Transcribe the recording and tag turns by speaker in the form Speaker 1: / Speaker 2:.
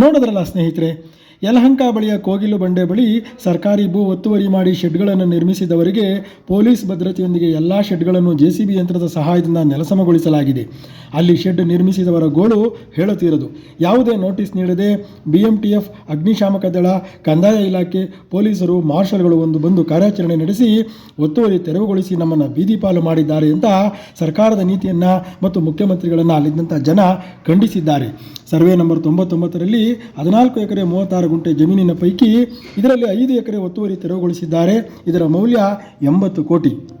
Speaker 1: ನೋಡಿದ್ರಲ್ಲ ಸ್ನೇಹಿತರೆ, ಯಲಹಂಕ ಬಳಿಯ ಕೋಗಿಲು ಬಂಡೆ ಬಳಿ ಸರ್ಕಾರಿ ಭೂ ಒತ್ತುವರಿ ಮಾಡಿ ಶೆಡ್ಗಳನ್ನು ನಿರ್ಮಿಸಿದವರಿಗೆ ಪೊಲೀಸ್ ಭದ್ರತೆಯೊಂದಿಗೆ ಎಲ್ಲ ಶೆಡ್ಗಳನ್ನು ಜೆ ಸಿ ಬಿ ಯಂತ್ರದ ಸಹಾಯದಿಂದ ನೆಲಸಮಗೊಳಿಸಲಾಗಿದೆ. ಅಲ್ಲಿ ಶೆಡ್ ನಿರ್ಮಿಸಿದವರ ಗೋಳು ಹೇಳುತ್ತಿರದು ಯಾವುದೇ ನೋಟಿಸ್ ನೀಡದೆ ಬಿ ಎಂ ಟಿ ಎಫ್, ಅಗ್ನಿಶಾಮಕ ದಳ, ಕಂದಾಯ ಇಲಾಖೆ, ಪೊಲೀಸರು, ಮಾರ್ಷಲ್ಗಳು ಒಂದು ಬಂದು ಕಾರ್ಯಾಚರಣೆ ನಡೆಸಿ ಒತ್ತುವರಿ ತೆರವುಗೊಳಿಸಿ ನಮ್ಮನ್ನು ಬೀದಿಪಾಲು ಮಾಡಿದ್ದಾರೆ ಅಂತ ಸರ್ಕಾರದ ನೀತಿಯನ್ನು ಮತ್ತು ಮುಖ್ಯಮಂತ್ರಿಗಳನ್ನು ಅಲ್ಲಿದ್ದಂಥ ಜನ ಖಂಡಿಸಿದ್ದಾರೆ. ಸರ್ವೆ ನಂಬರ್ ತೊಂಬತ್ತೊಂಬತ್ತರಲ್ಲಿ ಹದಿನಾಲ್ಕು ಎಕರೆ ಮೂವತ್ತಾರು ಗುಂಟೆ ಜಮೀನಿನ ಪೈಕಿ ಇದರಲ್ಲಿ ಐದು ಎಕರೆ ಒತ್ತುವರಿ ತೆರವುಗೊಳಿಸಿದ್ದಾರೆ. ಇದರ ಮೌಲ್ಯ ಎಂಬತ್ತು ಕೋಟಿ.